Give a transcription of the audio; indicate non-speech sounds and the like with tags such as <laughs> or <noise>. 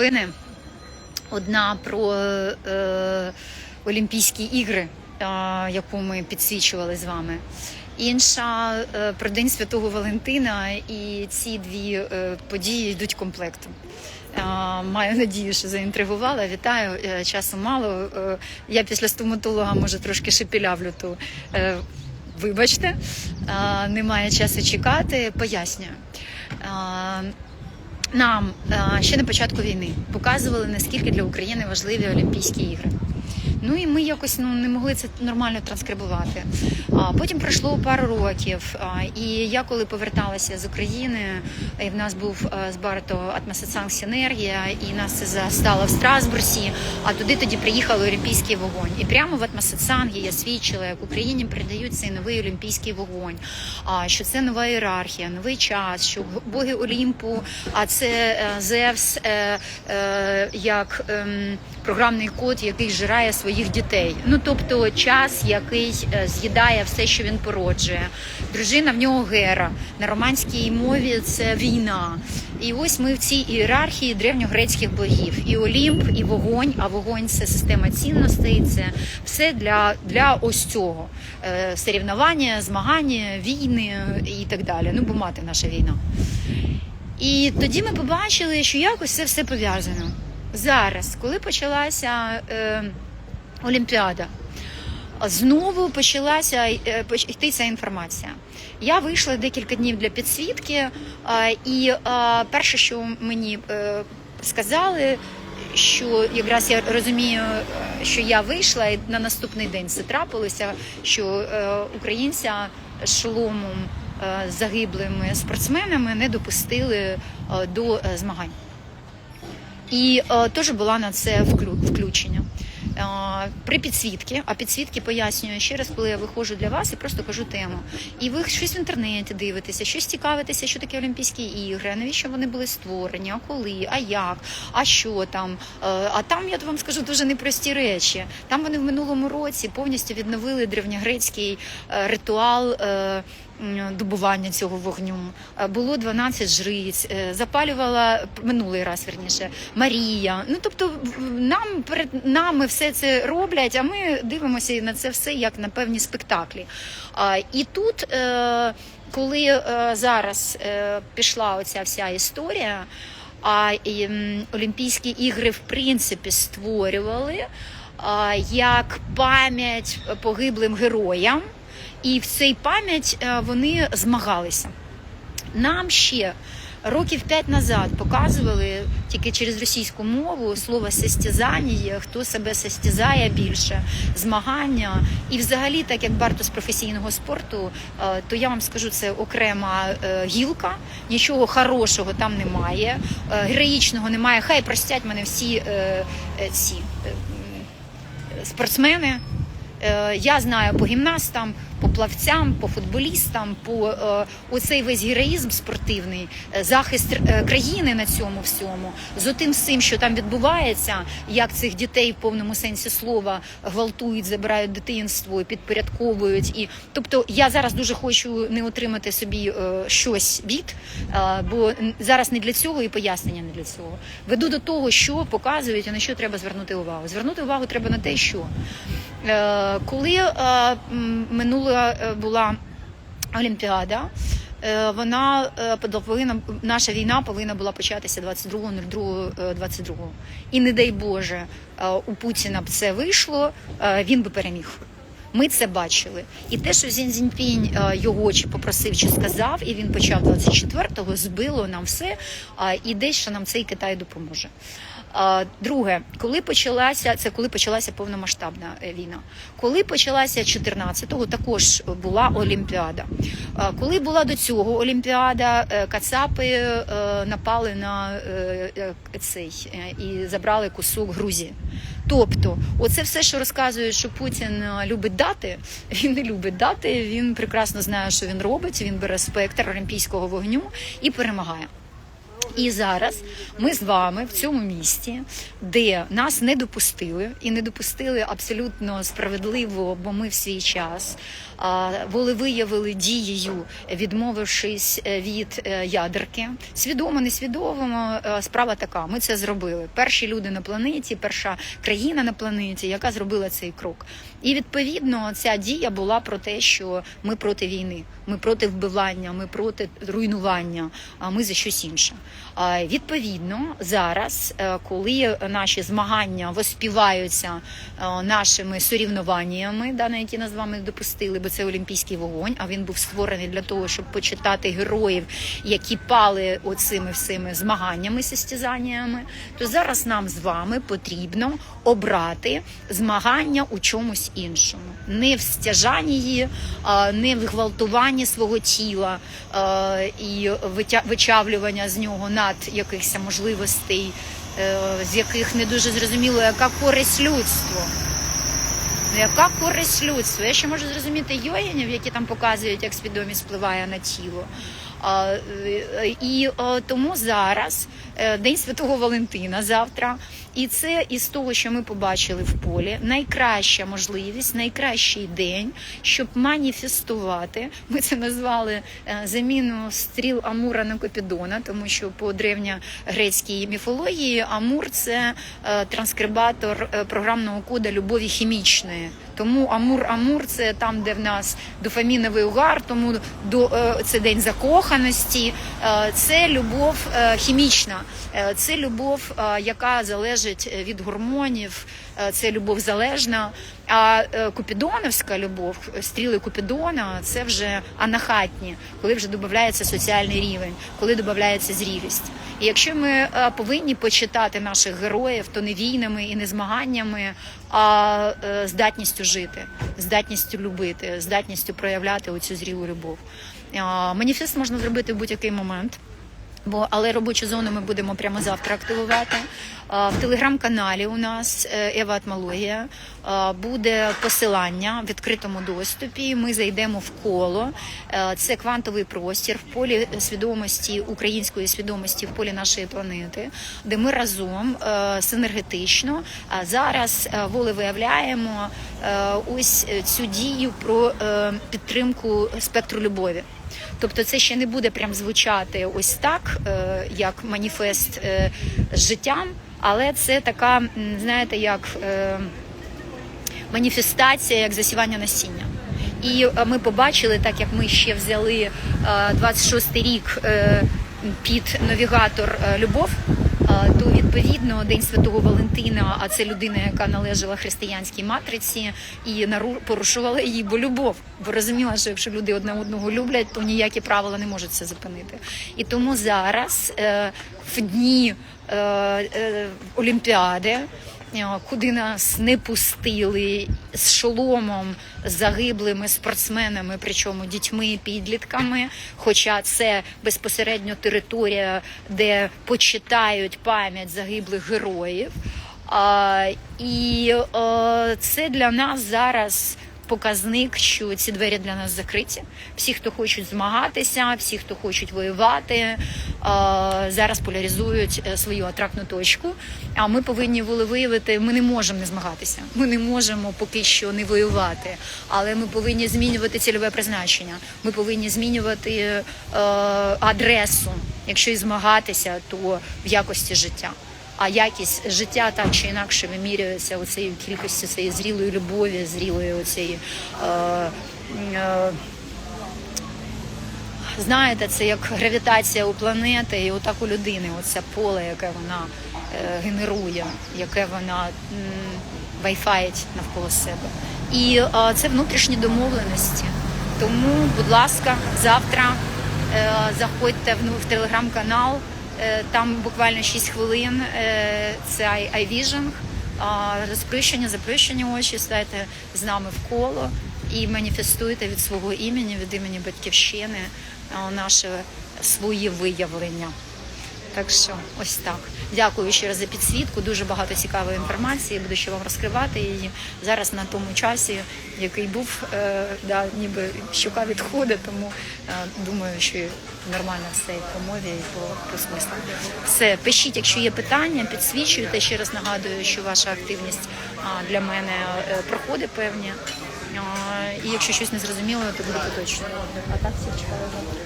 новини. Одна про е, Олімпійські ігри, е, яку ми підсвічували з вами. Інша е, про День Святого Валентина, і ці дві е, події йдуть комплектом. Е, Маю надію, що заінтригувала. Вітаю. Е, Часу мало. Е, Я після стоматолога може трошки шепілявлю, то е, вибачте, Е, немає часу чекати. Пояснюю. Е, нам е, ще на початку війни показували, наскільки для України важливі Олімпійські ігри. Ну і ми якось ну не могли це нормально транскрибувати. А потім пройшло пару років. І я коли поверталася з України, і в нас був е, з Барто Атмосецанг Синергія, і нас це застало в Страсбурзі. А туди тоді приїхав Олімпійський вогонь. І прямо в Атмосецангі я свідчила, як Україні передають цей новий Олімпійський вогонь. А що це нова ієрархія, новий час, що боги Олімпу, а це е, Зевс е, як ем, програмний код, який жирає своїх дітей. Ну тобто час, який е, з'їдає все, що він породжує. Дружина в нього гера. На романській мові це війна. І ось ми в цій ієрархії древньогрецьких богів. І Олімп, і вогонь, а вогонь це система цінностей, це все для, для ось цього. Е, Сорівнування, змагання, війни і так далі. Ну, бо мати наша війна. І тоді ми побачили, що якось це все пов'язано. Зараз, коли почалася е, Олімпіада, знову почалася е, йти ця інформація. Я вийшла декілька днів для підсвітки, е, і е, перше, що мені сказали, що якраз я розумію, що я вийшла, і на наступний день це трапилося, що українця шоломом загиблими спортсменами не допустили до змагань. І теж була на це включення. Е, при підсвітки, а підсвітки пояснюю ще раз, коли я виходжу для вас і просто кажу тему. І ви щось в інтернеті дивитеся, щось цікавитеся, що таке Олімпійські ігри, навіщо вони були створені, а коли, а як, а що там. Е, А там я вам скажу дуже непрості речі. Там вони в минулому році повністю відновили древньогрецький е, ритуал. Добування цього вогню Е, було 12 жриць, е, запалювала минулий раз верніше Марія. Ну тобто, нам перед нами все це роблять, а ми дивимося на це все як на певні спектаклі. І тут, е, коли зараз пішла оця вся історія, а Олімпійські ігри в принципі створювали як пам'ять погиблим героям, і в цей пам'ять е, вони змагалися. Нам ще років п'ять назад показували тільки через російську мову слово состязання, хто себе состязає більше, змагання. І взагалі, так як Барто з професійного спорту, е, то я вам скажу, це окрема е, гілка, нічого хорошого там немає, героїчного немає. Хай простять мене всі ці спортсмени. Я знаю по гімнастам, по плавцям, по футболістам, по е, оцей весь героїзм спортивний, е, захист е, країни на цьому всьому, з отим всім, що там відбувається, як цих дітей в повному сенсі слова гвалтують, забирають дитинство, підпорядковують. І тобто я зараз дуже хочу не отримати собі щось від, бо зараз не для цього і пояснення не для цього. Веду до того, що показують і на що треба звернути увагу. Звернути увагу треба на те, що коли е, м, е, була Олімпіада, е, вона е, повинна наша війна повинна була початися 22.02.22. І не дай Боже, у Путіна б це вийшло, він би переміг. Ми це бачили. І те, що Зін Цзіньпінь е, його чи попросив, чи сказав, і він почав 24-го, збило нам все. І дещо нам цей Китай допоможе. Друге, коли почалася це, коли почалася повномасштабна е, війна. Коли почалася 14-го, також була Олімпіада. Коли була до цього Олімпіада, е, Кацапи е, напали на цей і забрали кусок Грузії. Тобто, оце все, що розказують, що Путін любить дати, <laughs> він не любить дати. Він прекрасно знає, що він робить. Він бере спектр олімпійського вогню і перемагає. І зараз ми з вами в цьому місті, де нас не допустили, і не допустили абсолютно справедливо, бо ми в свій час волевиявили дією, відмовившись е, від е, ядерки. Свідомо, несвідомо е, справа така. Ми це зробили. Перші люди на планеті, перша країна на планеті, яка зробила цей крок. І відповідно ця дія була про те, що ми проти війни, ми проти вбивання, ми проти руйнування, а ми за щось інше. Відповідно, зараз, е, коли наші змагання воспіваються е, нашими сорівнуваннями, да, які нас з вами допустили, бо це олімпійський вогонь, а він був створений для того, щоб почитати героїв, які пали оцими всіми змаганнями, состязаннями, то зараз нам з вами потрібно обрати змагання у чомусь іншому, не в стяжанні, а, не в гвалтуванні свого тіла і вичавлювання з нього над якихось можливостей, е, з яких не дуже зрозуміло, яка користь людству. Ну, яка користь людству? Я ще можу зрозуміти йоїнів, які там показують, як свідомість впливає на тіло. Е, і е, тому зараз е, День Святого Валентина завтра. І це із того, що ми побачили в полі, найкраща можливість, найкращий день, щоб маніфестувати. Ми це назвали заміну стріл Амура на Копідона, тому що по древньогрецькій міфології Амур це транскрибатор програмного кода любові хімічної. Тому Амур Амур це там, де в нас дофаміновий угар, тому до це день закоханості. Е, Це любов е, хімічна, Е, це любов, яка залежить від гормонів, це любов залежна. А е, купідоновська любов, стріли Купідона, це вже анахатні, коли вже додається соціальний рівень, коли додається зрілість. І якщо ми е, повинні почитати наших героїв, то не війнами і не змаганнями, а е, здатністю жити, здатністю любити, здатністю проявляти оцю зрілу любов. Маніфест можна зробити в будь-який момент. Бо але робочу зону ми будемо прямо завтра активувати. В телеграм-каналі у нас е, Ева Атмологія буде посилання в відкритому доступі. Ми зайдемо в коло. Е, Це квантовий простір в полі свідомості української свідомості в полі нашої планети, де ми разом е, синергетично зараз волевиявляємо ось цю дію про підтримку спектру любові. Тобто це ще не буде прям звучати ось так, е, як маніфест е, з життям, але це така, знаєте, як е, маніфестація, як засівання насіння. І ми побачили, так як ми ще взяли е, 26-й рік під навігатор Любов, то відповідно День Святого Валентина, а це людина, яка належала християнській матриці, і порушувала її, бо любов. Бо розуміла, що якщо люди одне одного люблять, то ніякі правила не можуть це зупинити. І тому зараз е, в дні е, е, Олімпіади. Е, Куди нас не пустили з шоломом загиблими спортсменами, причому дітьми, підлітками. Хоча це безпосередньо територія, де почитають пам'ять загиблих героїв. А, і а, це для нас зараз показник, що ці двері для нас закриті. Всі, хто хочуть змагатися, всі, хто хочуть воювати, е, зараз поляризують е, свою атрактну точку. А ми повинні волевиявити, ми не можемо не змагатися. Ми не можемо поки що не воювати, але ми повинні змінювати цільове призначення. Ми повинні змінювати е, адресу. Якщо і змагатися, то в якості життя. А якість життя так чи інакше вимірюється оцею кількістю цієї зрілої любові, зрілої оцієї. Е, е, знаєте, це як гравітація у планети, і отак у людини, оце поле, яке вона е, генерує, яке вона вайфаїть навколо себе. І е, це внутрішні домовленості. Тому, будь ласка, завтра е, заходьте в, в телеграм-канал. Е, Там буквально 6 хвилин. е, Це айвіжинг, розприщення, заприщення очі, стайте з нами в коло і маніфестуйте від свого імені, від імені батьківщини наше своє виявлення. Так що ось так. Дякую ще раз за підсвітку. Дуже багато цікавої інформації. Буду ще вам розкривати її зараз на тому часі, який був, е, да, ніби щука відходить, тому е, думаю, що нормально все і по мові, і по, по смислу. Все, пишіть, якщо є питання, підсвічуйте. Ще раз нагадую, що ваша активність для мене е, проходить певні. І якщо щось не зрозуміло, то буде поточно. А так всіх чекаю.